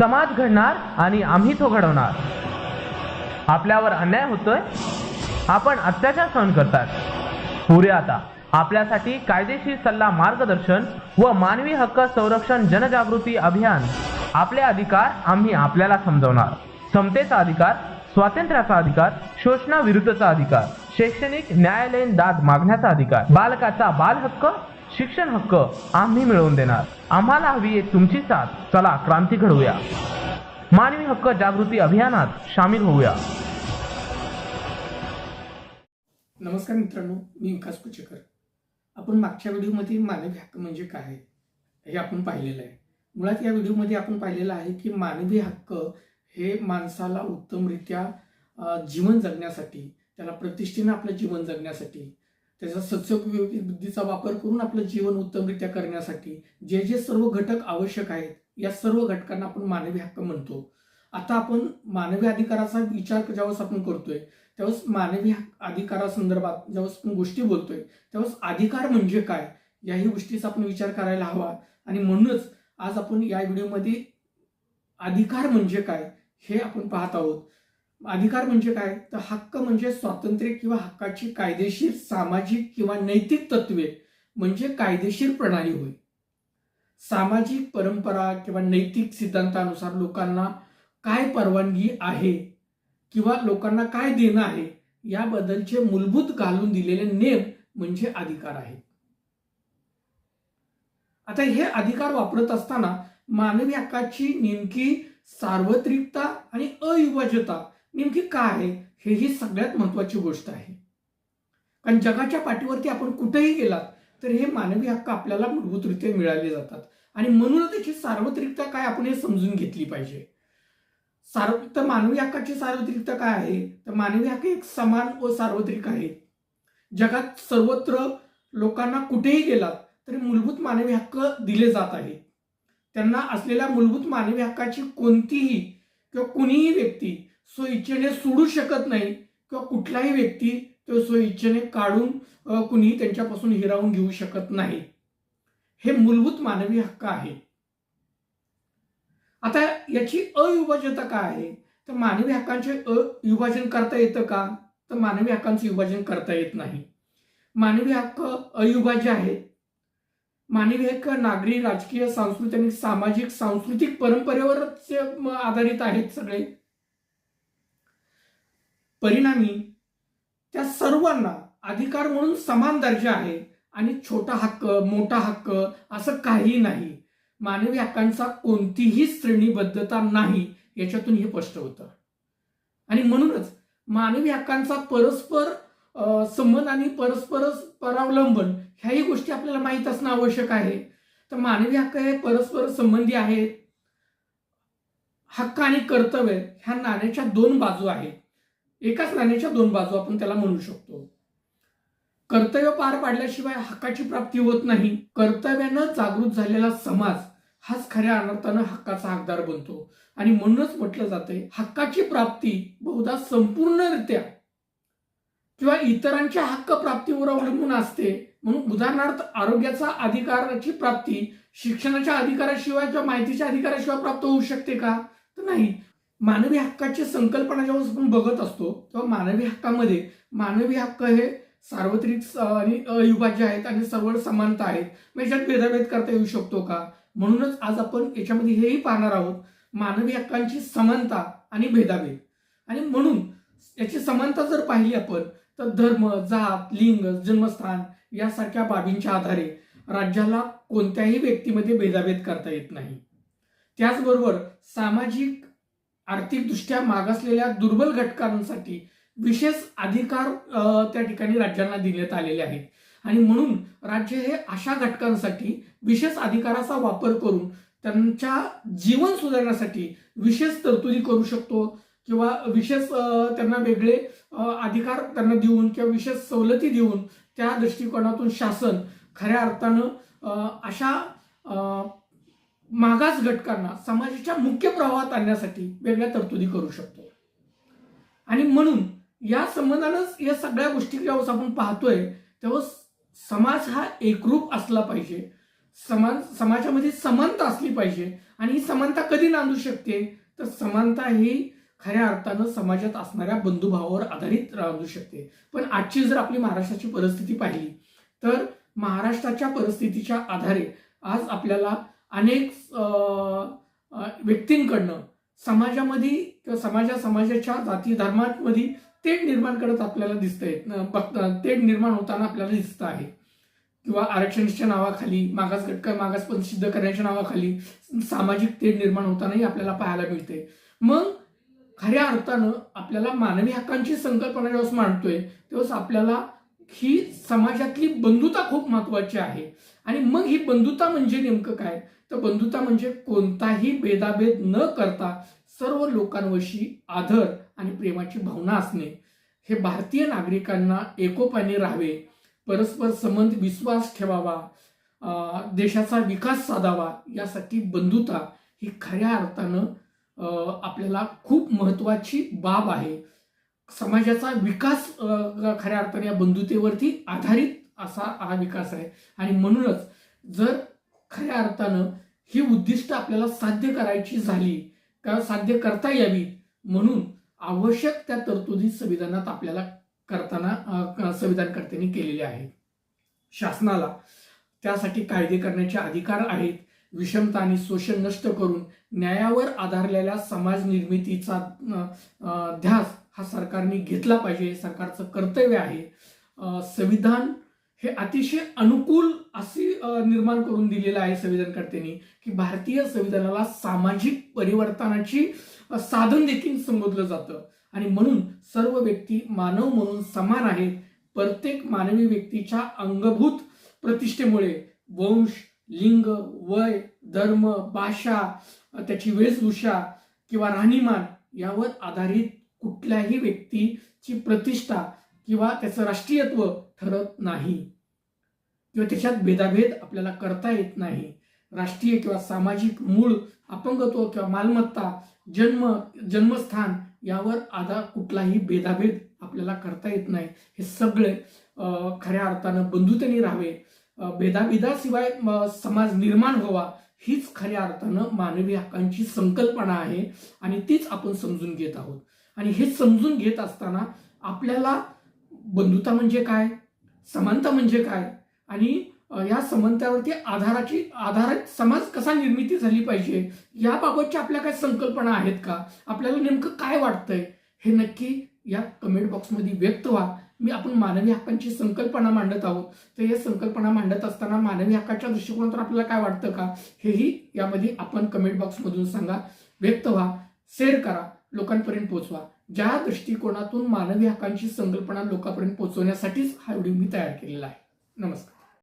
समाज घडणार आणि आम्ही तो घडवणार. आपल्यावर अन्याय होतोय आपण अत्याचार सहन करतात. पुरे आता आपल्यासाठी कायदेशीर सल्ला मार्गदर्शन व मानवी हक्क संरक्षण जनजागृती अभियान. आपले अधिकार आम्ही आपल्याला समजवणार. समतेचा अधिकार स्वातंत्र्याचा अधिकार शोषणाविरुद्धचा अधिकार शैक्षणिक न्यायालयीन दाद मागण्याचा अधिकार बालकाचा बाल हक्क शिक्षण हक्क आम्ही मिळवून देणार. आम्हाला हवी आहे तुमची साथ. चला क्रांती घडवूया. मानवी हक्क जागृती अभियानात सामील होऊया. नमस्कार मित्रांनो मी विकास कुचेकर. आपण मागच्या व्हिडिओमध्ये मानवी हक्क म्हणजे काय हे आपण पाहिलेलं आहे. मुळात या व्हिडिओमध्ये आपण पाहिलेलं आहे की मानवी हक्क हे माणसाला उत्तमरित्या जीवन जगण्यासाठी त्याला प्रतिष्ठेनं आपलं जीवन जगण्यासाठी त्याचा सत्सोपयोगी बुद्धीचा वापर करून आपलं जीवन उत्तमरित्या करण्यासाठी जे जे सर्व घटक आवश्यक आहेत या सर्व घटकांना आपण मानवी हक्क म्हणतो. आता आपण मानवी अधिकाराचा विचार ज्यावेळेस आपण करतोय त्यावेळेस मानवी हक्क- अधिकारासंदर्भात ज्यावेळेस आपण गोष्टी बोलतोय त्यावेळेस अधिकार म्हणजे काय याही गोष्टीचा आपण विचार करायला हवा. आणि म्हणूनच आज आपण या व्हिडिओमध्ये अधिकार म्हणजे काय हे आपण पाहत आहोत. अधिकार म्हणजे काय? तर हक्क म्हणजे स्वातंत्र्य किंवा हक्काची कायदेशीर सामाजिक किंवा नैतिक तत्वे म्हणजे कायदेशीर प्रणाली होय. सामाजिक परंपरा किंवा नैतिक सिद्धांतानुसार लोकांना काय परवानगी आहे किंवा लोकांना काय देणं आहे याबद्दलचे मूलभूत घालून दिलेले नेम म्हणजे अधिकार आहेत आता हे अधिकार वापरत असताना मानवी हक्काची नेमकी सार्वत्रिकता आणि अविभाज्यता नेमकी काय आहे? हे ही सगळ्यात महत्वाची गोष्ट आहे. कारण जगाच्या पाठीवरती आपण कुठेही गेलात तर हे मानवी हक्क आपल्याला मूलभूतरित्या मिळाले जातात. आणि म्हणूनच त्याची सार्वत्रिकता काय आपण हे समजून घेतली पाहिजे. सार्व तर मानवी हक्काची सार्वत्रिकता काय आहे? तर मानवी हक्क एक समान व सार्वत्रिक आहे. जगात सर्वत्र लोकांना कुठेही गेलात तरी मूलभूत मानवी हक्क दिले जात आहेत. त्यांना असलेल्या मूलभूत मानवी हक्काची कोणतीही किंवा कुणीही व्यक्ती स्वइच्छेने सोडू शकत नाही किंवा कुठलाही व्यक्ती तो स्वइच्छेने काढून कुणी कुणीही त्यांच्यापासून हिरावून घेऊ शकत नाही. हे मूलभूत मानवी हक्क आहे. आता याची अविभाज्यता काय आहे? तर मानवी हक्कांचे अविभाजन करता येतं का? तर मानवी हक्कांचे विभाजन करता येत नाही. मानवी हक्क अविभाज्य आहेत मानवी हक्क नागरी राजकीय सांस्कृतिक आणि सामाजिक सांस्कृतिक परंपरेवरच आधारित आहेत सगळे. परिणामी त्या सर्वांना अधिकार म्हणून समान दर्जा आहे आणि छोटा हक्क मोठा हक्क असं काही नाही. मानवी हक्कांचा कोणतीही श्रेणीबद्धता नाही याच्यातून हे स्पष्ट होतं. आणि म्हणूनच मानवी हक्कांचा परस्पर संबंध आणि परस्पर परावलंबन ह्याही गोष्टी आपल्याला माहीत असणं आवश्यक आहे. तर मानवी हक्क हे परस्पर संबंधी आहेत. हक्क आणि कर्तव्य ह्या नाण्याच्या दोन बाजू आहेत. एकाच नाण्याच्या दोन बाजू आपण त्याला म्हणू शकतो. कर्तव्य पार पाडल्याशिवाय हक्काची प्राप्ती होत नाही. कर्तव्यानं जागृत झालेला समाज हाच खऱ्या अर्थानं हक्काचा हकदार बनतो. आणि म्हणूनच म्हटलं जाते हक्काची प्राप्ती बहुधा संपूर्णरित्या किंवा इतरांच्या हक्क प्राप्तीवर अवलंबून असते. म्हणून उदाहरणार्थ आरोग्याचा अधिकाराची प्राप्ती शिक्षणाच्या अधिकाराशिवाय किंवा माहितीच्या अधिकाराशिवाय प्राप्त होऊ शकते का? तर नाही. मानवी हक्काची संकल्पना जेव्हा आपण बघत असतो तेव्हा मानवी हक्कामध्ये मानवी हक्क हे सार्वत्रिक आणि अविभाज्य आहेत आणि सर्व समानता आहेत. मग याच्यात भेदाभेद करता येऊ शकतो का? म्हणूनच आज आपण याच्यामध्ये हेही पाहणार आहोत मानवी हक्कांची समानता आणि भेदाभेद. आणि म्हणून याची समानता जर पाहिली आपण तर धर्म जात लिंग जन्मस्थान यासारख्या बाबींच्या आधारे राज्याला कोणत्याही व्यक्तीमध्ये भेदाभेद करता येत नाही. त्याचबरोबर सामाजिक आर्थिकदृष्ट्या मागासलेल्या दुर्बल घटकांसाठी विशेष अधिकार त्या ठिकाणी राज्यांना देण्यात आलेले आहेत. आणि म्हणून राज्य हे अशा घटकांसाठी विशेष अधिकाराचा वापर करून त्यांच्या जीवन सुधारण्यासाठी विशेष तरतुदी करू शकतो किंवा विशेष त्यांना वेगळे अधिकार त्यांना देऊन किंवा विशेष सवलती देऊन त्या दृष्टिकोनातून शासन खऱ्या अर्थानं अशा मागास घटकांना समाजाच्या मुख्य प्रवाहात आणण्यासाठी वेगळ्या तरतुदी करू शकतो. आणि म्हणून या संबंधानंच या सगळ्या गोष्टी जेव्हा आपण पाहतोय तेव्हा समाज हा एकरूप असला पाहिजे. समान समाजामध्ये समानता असली पाहिजे. आणि ही समानता कधी नांदू शकते? तर समानता ही खऱ्या अर्थानं समाजात असणाऱ्या बंधुभावावर आधारित राहू शकते. पण आजची जर आपली महाराष्ट्राची परिस्थिती पाहिली तर महाराष्ट्राच्या परिस्थितीच्या आधारे आज आपल्याला अनेक व्यक्तींकडनं समाजामध्ये किंवा समाजा समाजाच्या जाती धर्मांमध्ये तेढ निर्माण करत आपल्याला दिसतंय. तेढ निर्माण होताना आपल्याला दिसत आहे. किंवा आरक्षणाच्या नावाखाली मागास घटक मागासपण सिद्ध करण्याच्या नावाखाली सामाजिक तेढ निर्माण होतानाही आपल्याला पाहायला मिळते मग खऱ्या अर्थानं आपल्याला मानवी हक्कांची संकल्पना जेव्हा मांडतोय तेव्हाच आपल्याला ही समाजातली बंधुता खूप महत्वाची आहे. आणि मग ही बंधुता म्हणजे नेमकं काय? तर बंधुता म्हणजे कोणताही भेदाभेद न करता सर्व लोकांवशी आदर आणि प्रेमाची भावना असणे. हे भारतीय नागरिकांना एकोपाने राहावे. परस्पर संबंध विश्वास ठेवावा. अं, देशाचा विकास साधावा. यासाठी बंधुता ही खऱ्या अर्थानं आपल्याला खूप महत्वाची बाब आहे. समाजाचा विकास खऱ्या अर्थाने या बंधुतेवरती आधारित असा हा विकास आहे. आणि म्हणूनच जर खऱ्या अर्थानं ही उद्दिष्ट आपल्याला साध्य करायची झाली का साध्य करता यावी म्हणून आवश्यक त्या तरतुदी संविधानात आपल्याला करताना अं, संविधानकर्त्यांनी केलेल्या आहेत. शासनाला त्यासाठी कायदे करण्याचे अधिकार आहेत. विषमता आणि शोषण नष्ट करून न्यायावर आधारलेल्या समाज निर्मितीचा ध्यास हा सरकारने घेतला पाहिजे सरकारचं कर्तव्य आहे. संविधान हे अतिशय अनुकूल अशी निर्माण करून दिलेलं आहे संविधानकर्त्यांनी की भारतीय संविधानाला सामाजिक परिवर्तनाची साधन देखील संबोधलं जातं. आणि म्हणून सर्व व्यक्ती मानव म्हणून समान आहेत. प्रत्येक मानवी व्यक्तीच्या अंगभूत प्रतिष्ठेमुळे वंश लिंग वय धर्म भाषा त्याची वेशभूषा किंवा राहणीमान यावर आधारित कुठल्याही व्यक्तीची प्रतिष्ठा किंवा त्याचं राष्ट्रीयत्व ठरत नाही. किंवा त्याच्यात भेदाभेद आपल्याला करता येत नाही. राष्ट्रीय किंवा सामाजिक मूळ अपंगत्व किंवा मालमत्ता जन्म जन्मस्थान यावर आधार कुठलाही भेदाभेद आपल्याला करता येत नाही. हे सगळे खऱ्या अर्थानं बंधुतेने राहावे. भेदाभेदाशिवाय समाज निर्माण व्हावा हीच खऱ्या अर्थानं मानवी हक्कांची संकल्पना आहे आणि तीच आपण समजून घेत आहोत. आणि हे समजून घेत असताना आपल्याला बंधुता म्हणजे काय? समानता म्हणजे काय? आणि या समानतेवरती आधाराची आधारित समाज कसा निर्मिती झाली पाहिजे? याबाबतच्या आपल्या काय संकल्पना आहेत का? आपल्याला नेमकं काय वाटतंय? हे नक्की या कमेंट बॉक्समध्ये व्यक्त व्हा. मी आपण मानवी हक्कांची संकल्पना मांडत आहोत. तर या संकल्पना मांडत असताना मानवी हक्काच्या दृष्टिकोनातून आपल्याला काय वाटतं का? हेही यामध्ये आपण कमेंट बॉक्समधून सांगा. व्यक्त व्हा. शेअर करा. लोकांपर्यंत पोहोचवा. ज्या दृष्टिकोनातून मानवी हक्कांची संकल्पना लोकांपर्यंत पोहोचवण्यासाठीच हा व्हिडिओ मी तयार केलेला आहे. नमस्कार.